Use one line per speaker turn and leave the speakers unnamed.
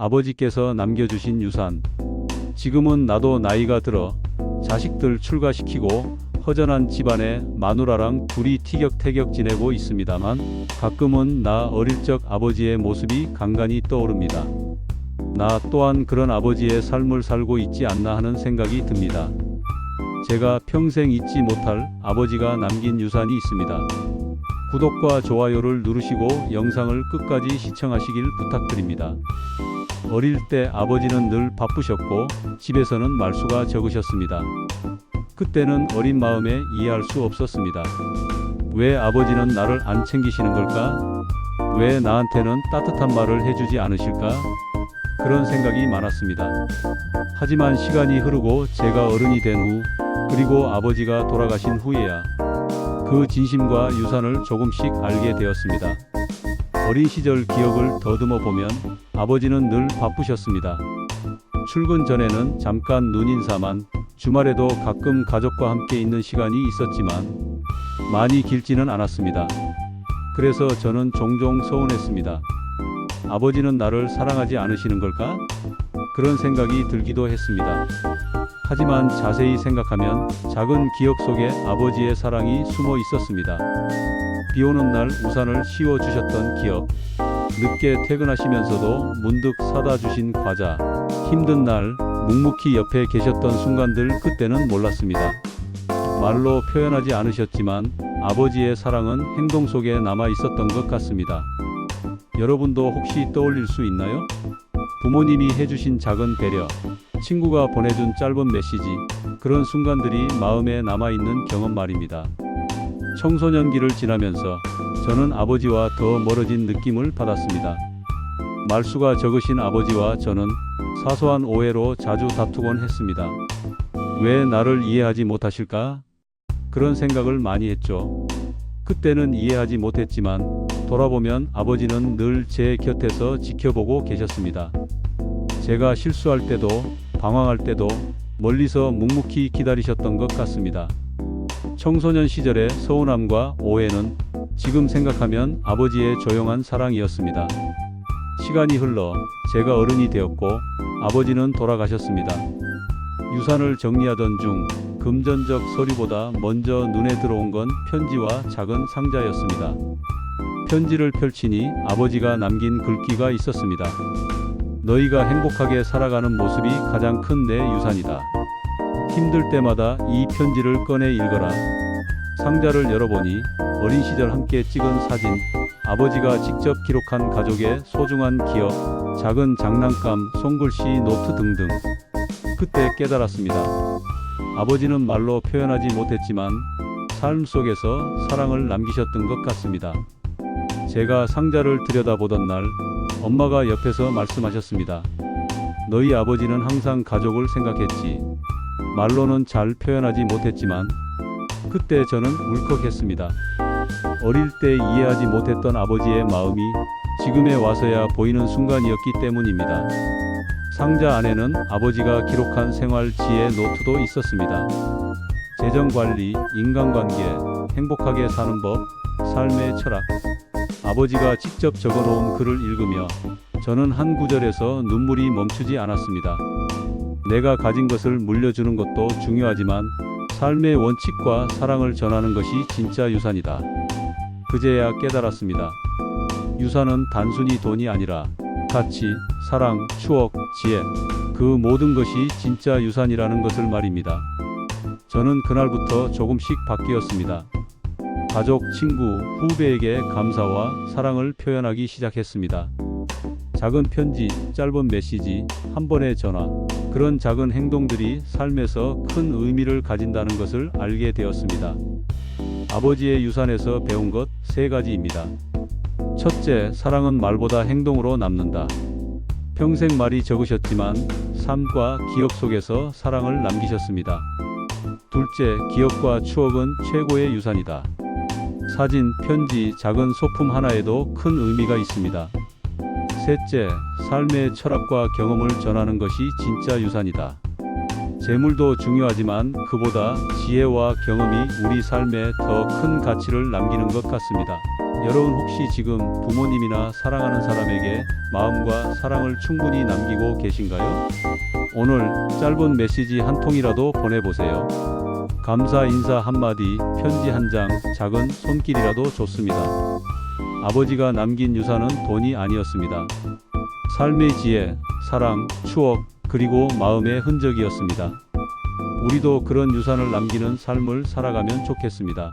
아버지께서 남겨주신 유산. 지금은 나도 나이가 들어 자식들 출가시키고 허전한 집안에 마누라랑 둘이 티격태격 지내고 있습니다만 가끔은 나 어릴 적 아버지의 모습이 간간히 떠오릅니다. 나 또한 그런 아버지의 삶을 살고 있지 않나 하는 생각이 듭니다. 제가 평생 잊지 못할 아버지가 남긴 유산이 있습니다. 구독과 좋아요를 누르시고 영상을 끝까지 시청하시길 부탁드립니다. 어릴 때 아버지는 늘 바쁘셨고 집에서는 말수가 적으셨습니다. 그때는 어린 마음에 이해할 수 없었습니다. 왜 아버지는 나를 안 챙기시는 걸까? 왜 나한테는 따뜻한 말을 해주지 않으실까? 그런 생각이 많았습니다. 하지만 시간이 흐르고 제가 어른이 된 후, 그리고 아버지가 돌아가신 후에야 그 진심과 유산을 조금씩 알게 되었습니다. 어린 시절 기억을 더듬어 보면 아버지는 늘 바쁘셨습니다. 출근 전에는 잠깐 눈인사만, 주말에도 가끔 가족과 함께 있는 시간이 있었지만 많이 길지는 않았습니다. 그래서 저는 종종 서운했습니다. 아버지는 나를 사랑하지 않으시는 걸까? 그런 생각이 들기도 했습니다. 하지만 자세히 생각하면 작은 기억 속에 아버지의 사랑이 숨어 있었습니다. 비 오는 날 우산을 씌워 주셨던 기억, 늦게 퇴근하시면서도 문득 사다 주신 과자, 힘든 날 묵묵히 옆에 계셨던 순간들 그때는 몰랐습니다. 말로 표현하지 않으셨지만 아버지의 사랑은 행동 속에 남아 있었던 것 같습니다. 여러분도 혹시 떠올릴 수 있나요? 부모님이 해주신 작은 배려, 친구가 보내준 짧은 메시지, 그런 순간들이 마음에 남아있는 경험 말입니다. 청소년기를 지나면서 저는 아버지와 더 멀어진 느낌을 받았습니다. 말수가 적으신 아버지와 저는 사소한 오해로 자주 다투곤 했습니다. 왜 나를 이해하지 못하실까? 그런 생각을 많이 했죠. 그때는 이해하지 못했지만 돌아보면 아버지는 늘 제 곁에서 지켜보고 계셨습니다. 제가 실수할 때도 방황할 때도 멀리서 묵묵히 기다리셨던 것 같습니다. 청소년 시절의 서운함과 오해는 지금 생각하면 아버지의 조용한 사랑이었습니다. 시간이 흘러 제가 어른이 되었고 아버지는 돌아가셨습니다. 유산을 정리하던 중 금전적 서류보다 먼저 눈에 들어온 건 편지와 작은 상자였습니다. 편지를 펼치니 아버지가 남긴 글귀가 있었습니다. 너희가 행복하게 살아가는 모습이 가장 큰 내 유산이다. 힘들 때마다 이 편지를 꺼내 읽어라. 상자를 열어보니 어린 시절 함께 찍은 사진, 아버지가 직접 기록한 가족의 소중한 기억, 작은 장난감, 손글씨, 노트 등등. 그때 깨달았습니다. 아버지는 말로 표현하지 못했지만 삶 속에서 사랑을 남기셨던 것 같습니다. 제가 상자를 들여다보던 날 엄마가 옆에서 말씀하셨습니다. 너희 아버지는 항상 가족을 생각했지. 말로는 잘 표현하지 못했지만 그때 저는 울컥했습니다. 어릴 때 이해하지 못했던 아버지의 마음이 지금에 와서야 보이는 순간이었기 때문입니다. 상자 안에는 아버지가 기록한 생활 지혜 노트도 있었습니다. 재정 관리, 인간관계, 행복하게 사는 법, 삶의 철학. 아버지가 직접 적어 놓은 글을 읽으며 저는 한 구절에서 눈물이 멈추지 않았습니다. 내가 가진 것을 물려주는 것도 중요하지만 삶의 원칙과 사랑을 전하는 것이 진짜 유산이다. 그제야 깨달았습니다. 유산은 단순히 돈이 아니라 가치, 사랑, 추억, 지혜, 그 모든 것이 진짜 유산이라는 것을 말입니다. 저는 그날부터 조금씩 바뀌었습니다. 가족, 친구, 후배에게 감사와 사랑을 표현하기 시작했습니다. 작은 편지, 짧은 메시지, 한 번의 전화, 그런 작은 행동들이 삶에서 큰 의미를 가진다는 것을 알게 되었습니다. 아버지의 유산에서 배운 것 세 가지입니다. 첫째, 사랑은 말보다 행동으로 남는다. 평생 말이 적으셨지만 삶과 기억 속에서 사랑을 남기셨습니다. 둘째, 기억과 추억은 최고의 유산이다. 사진, 편지, 작은 소품 하나에도 큰 의미가 있습니다. 셋째, 삶의 철학과 경험을 전하는 것이 진짜 유산이다. 재물도 중요하지만 그보다 지혜와 경험이 우리 삶에 더 큰 가치를 남기는 것 같습니다. 여러분 혹시 지금 부모님이나 사랑하는 사람에게 마음과 사랑을 충분히 남기고 계신가요? 오늘 짧은 메시지 한 통이라도 보내보세요. 감사 인사 한마디, 편지 한 장, 작은 손길이라도 좋습니다. 아버지가 남긴 유산은 돈이 아니었습니다. 삶의 지혜, 사랑, 추억, 그리고 마음의 흔적이었습니다. 우리도 그런 유산을 남기는 삶을 살아가면 좋겠습니다.